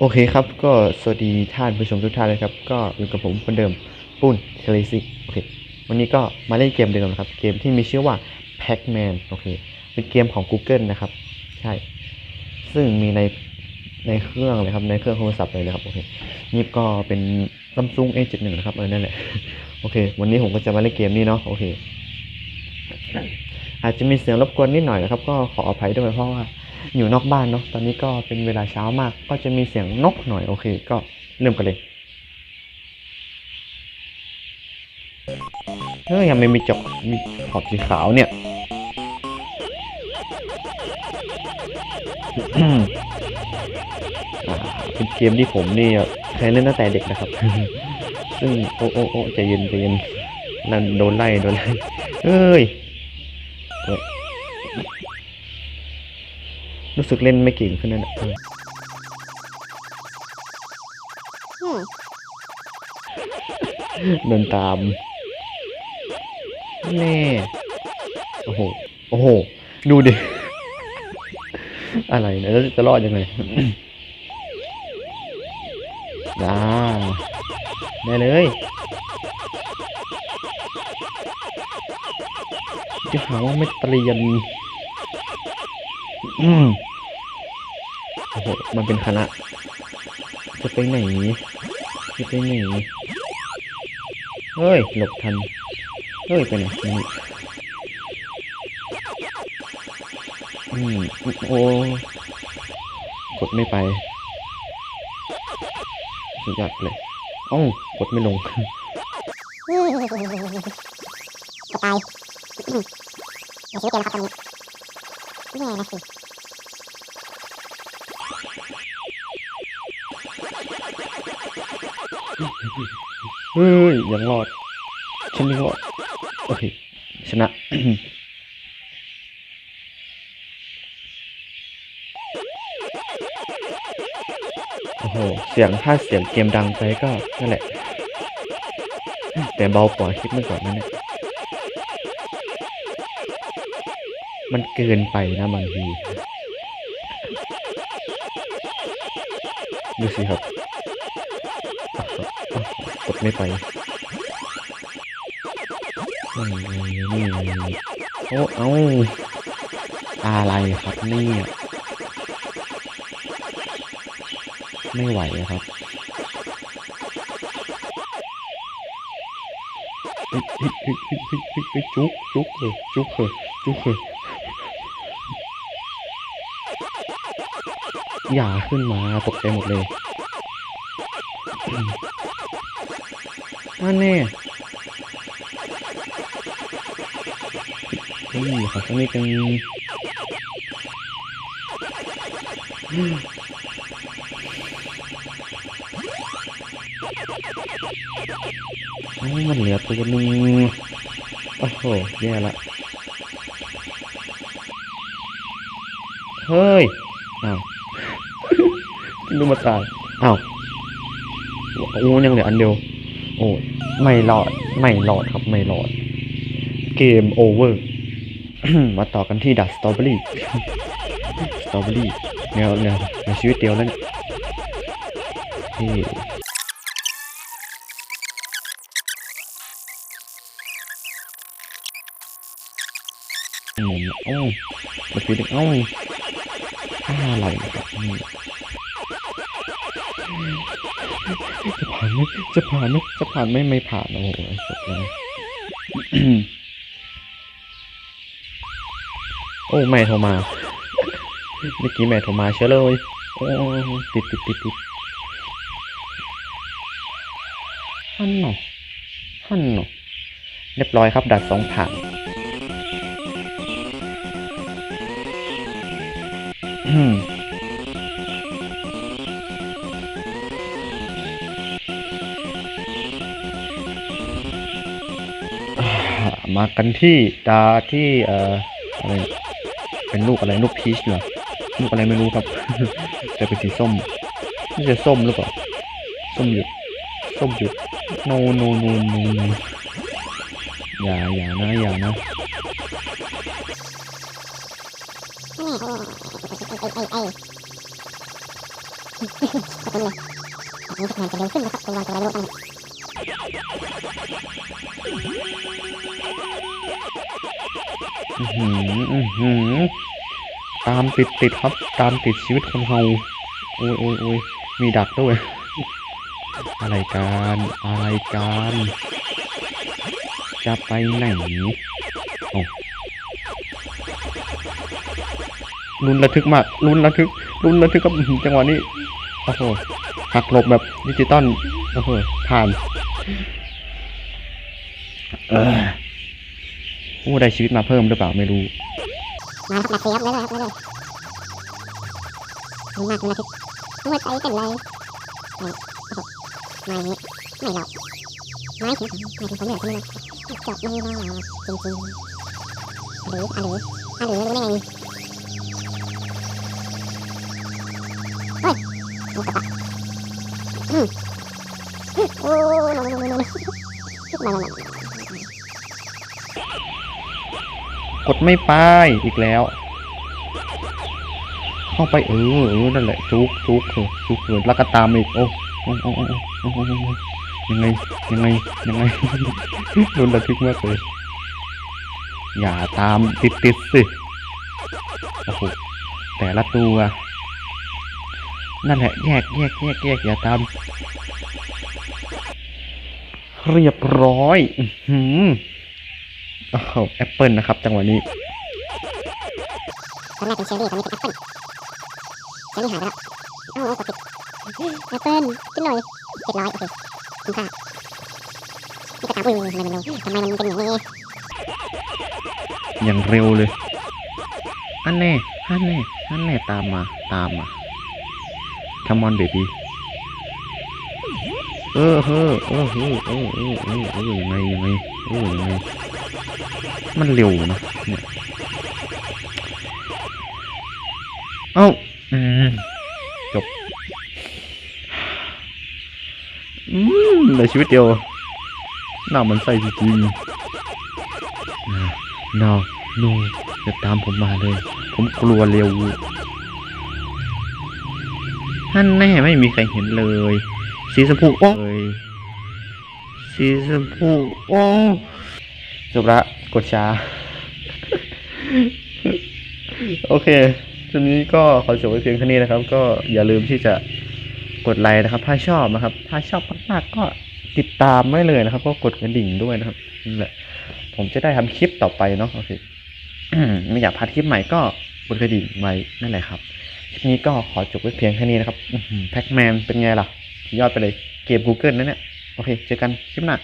โอเคครับ ก็สวัสดีท่านผู้ชมทุกท่านเลยครับ ก็อยู่กับผมคนเดิมปุ้นเคลซิกโอเค วันนี้ก็มาเล่นเกมเดิมนะครับ เกมที่มีชื่อว่า Pac-Man โอเค เป็นเกมของ Google นะครับ ใช่ ซึ่งมีในในเครื่องเลยครับ ในเครื่องโทรศัพท์เลยนะครับ โอเค นี่ก็เป็น Samsung A71 นะครับ เออ นั่นแหละ โอเค วันนี้ผมก็จะมาเล่นเกมนี้เนาะ โอเค อาจจะมีเสียงรบกวนนิดหน่อยนะครับ ก็ขออภัยด้วยเพราะว่าอยู่นอกบ้านเนาะตอนนี้ก็เป็นเวลาเช้ามาก ก็จะมีเสียงนกหน่อยโอเค ก็เริ่มกันเลยเฮ้ยยังไม่มีจอกมีขอบสีขาวเนี่ยอ่าเป็นเกมที่ผมนี่เคยเล่นตั้งแต่เด็กนะครับ ซึ่งโอ้โอ้โอ้ใจเย็นใจเย็นนั่นโดนไล่โดนไล่เฮ้ย เฮ้ยรู้สึกเล่นไม่เก่งขึ้นนั่นแหละเออเดินตามแน่โอ้โห โอ้โห ดูดิ อะไรเนี่ยแล้วจะรอดยังไงอ่าได้เลย จะหาว่าไม่เตรียมอืมโอ้โหมันเป็นคณะ จะไปไหนจะไปไหนเฮ้ย หลบทัน เฮ้ย ไปไหนนี่อืมโอ้กดไม่ไปสุดยอดเลยอ้ากดไม่ลงก็ตาย อย่าซื้อเกมนะครับตอนนี้แย่นะสิเฮ้ยยังรอดฉันยังรอดโอเคชนะโอ้โห เสียงถ้าเสียงเกมดังไปก็นั่นแหละ แต่เบากว่าคลิปเมื่อก่อนนั่นแหละ มันเกินไปนะบางทีดูสิครับกดไม่ไปนี่นี่โอ้เอ้าอะไรครับเนี่ยไม่ไหวครับ จุกจุกเลยจุกเลยจุกเลยอย่าขึ้นมาตกใจหมดเลยนั่นแน่เฮ้ยขอสักนิดนึง มเอ้ามันเหลือตัวนึงโอ้โหแย่ละเฮ้ยอ้าวนึกมาตายอ้าวโอ้ยังเหลืออันเดียวโอ้ไม่รอดไม่รอดครับไม่รอด เกมโอเวอร์มาต่อกันที่ดัสสตรอเบอรี่สตรอเบอรี่แนวแนวแนวชีวิตเดียวแล้วเนี่ย เฮ้หมุนเอ้ามาฟีดเอ้อะไรนะครับนี่จะผ่านไหมจะผ่านไหมจะผ่านไหมไม่ผ่านโอ้โหจบแล้วโอ้แม่โทรมาเมื่อกี้แม่โทรมาเชียวเลยโอ้ติดติดติดติดฮันหนอฮันหนอเรียบร้อยครับดัดสองผ่าน มากันที่ตาที่เอ่ออะไรเป็นลูกอะไรลูกพีชเหรอลูกอะไรไม่รู้ครับ แต่เป็นสีส้มไม่ใช่ส้มหรือเปล่าส้มหยุดส้มหยุดโนโนโนโนโนอย่าอย่านะอย่านะ ไอ้ไอ้ไอ้ไอ้กระตุ้นเลยแบบนี้แพ็กแมนจะเร็วขึ้นนะครับเป็นวันจะไรไม่รู้ตั้งอื้อหืออื้อหือตามติดติดครับ ตามติดชีวิตคนเฮาโอ้ยโอ้ยโอ้ยมีดักด้วย อะไรกันอะไรกันจะไปไหนโอ้ ลุ้นระทึกมากลุ้นระทึกลุ้นระทึกกับจังหวะนี้โอ้โหหักหลบแบบดิจิตอลโอ้โหผ่านเออโอ้ได้ชีวิตมาเพิ่มหรือเปล่าไม่รู้มาครับดักเสียรับเรื่อยครับเรื่อยลุ้นมากลุ้นระทึกหัวใจเต้นเลยนี่โอ้โหมาอย่างนี้ไม่หรอกไม่ถึงไม่ถึงผมเหนื่อยใช่ไหมนะจบไม่รอจริงๆหรืออะหรืออะหรือรู้ได้ไง โอ้กดไม่ไปอีกแล้ว เข้าไปเออเออนั่นแหละจุกจุกเออจุกเออแล้วก็ตามอีกโอ้โอ้โอ้โอ้โอ้โอ้ยังไงยังไงยังไงโดนระทึกมากเลยอย่าตามติดติดสิโอ้โหแต่ละตัว นั่นแหละแยกแยกแยกแยกอย่าตามเรียบร้อยอือหืออ้าวแอปเปิลนะครับ จังหวะนี้ตอนแรกเป็นเชอรี่ตอนนี้เป็นแอปเปิลเชอรี่หายไปแล้วโอ้โหกดผิดแอปเปิลขึ้นหน่อยเจ็ดร้อยโอเคคุณค่านี่ก็ตามอุ้ยทำไมมันทำไมมันเป็นอย่างนี้อย่างเร็วเลย อันแน่อันแน่อันแน่ตามมา ตามมา Come on baby เออเฮ้อเออเฮ้อเออเออเออเออยังไงยังไงเออยังไงมันเร็วนะเนี่ยเอ้าอืมจบอืมในชีวิตเดียวหน้ามันใสจริงๆนาวนูจะตามผมมาเลย ผมกลัวเร็ว ท่านแน่ไม่มีใครเห็นเลย สีชมพูโอ้ยสีชมพูโอ้จบละกดช้า โอเคทีนี้ก็ขอจบไว้เพียงเท่านี้นะครับ ก็อย่าลืมที่จะกดไลค์นะครับ ถ้าชอบนะครับ ถ้าชอบมากๆก็ติดตามไว้เลยนะครับ ก็กดกระดิ่งด้วยนะครับนั่แหละ ผมจะได้ทำคลิปต่อไปเนาะโอเคไม่อยากพลาดคลิปใหม่ก็กดกระดิ่งไว้นั่นแหละครับ คลิปนี้ก็ขอจบไว้เพียงแค่นี้นะครับแพ็กแมนเป็นไงล่ะ ยอดไปเลย เกม Google นั่นเนี่ย โอเค เจอกันคลิปหน้า